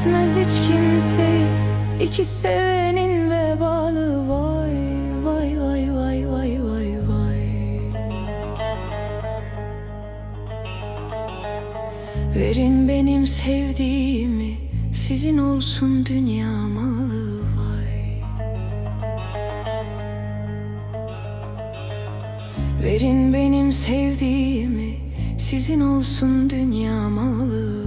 etmez hiç kimseyi İki sevenin vebalı. Vay vay vay vay vay vay vay. Verin benim sevdiğimi. Sizin olsun dünya malı. Vay. Verin benim sevdiğimi. Sizin olsun dünya malı.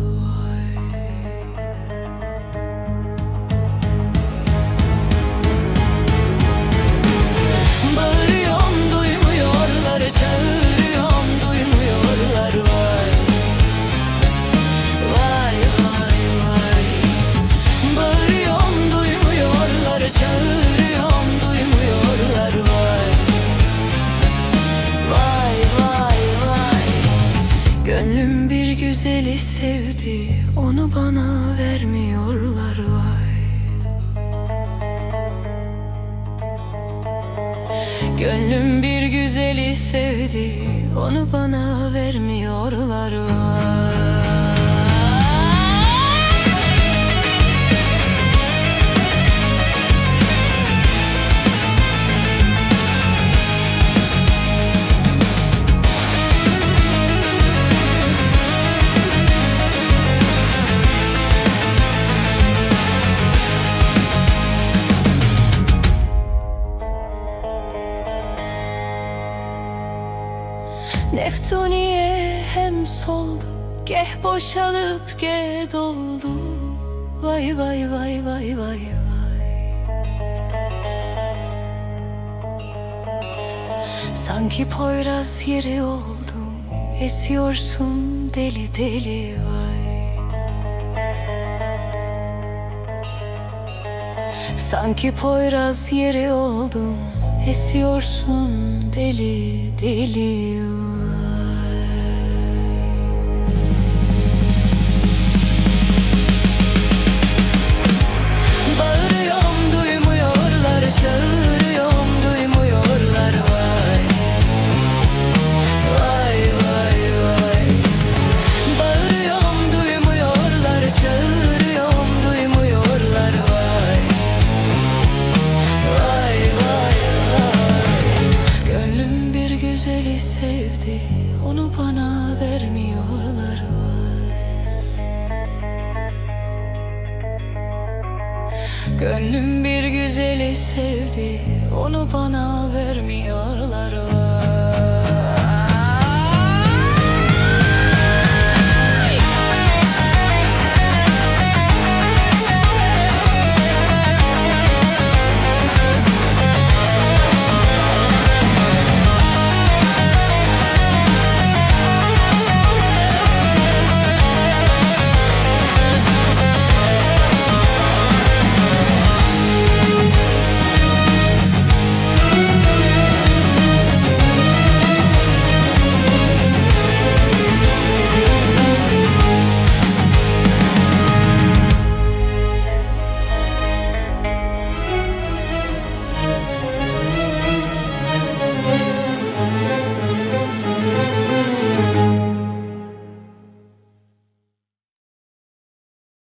Sevdi Onu bana vermiyorlar vay. Gönlüm bir güzeli sevdi Onu bana vermiyorlar vay Neftuniye hem soldu Geh boşalıp ge doldu. Vay vay vay vay vay vay. Sanki Poyraz yeri oldum Esiyorsun deli deli vay. Sanki Poyraz yeri oldum Esiyorsun deli deli vay Gönlüm bir güzeli sevdi. Onu bana vermiyorlar. o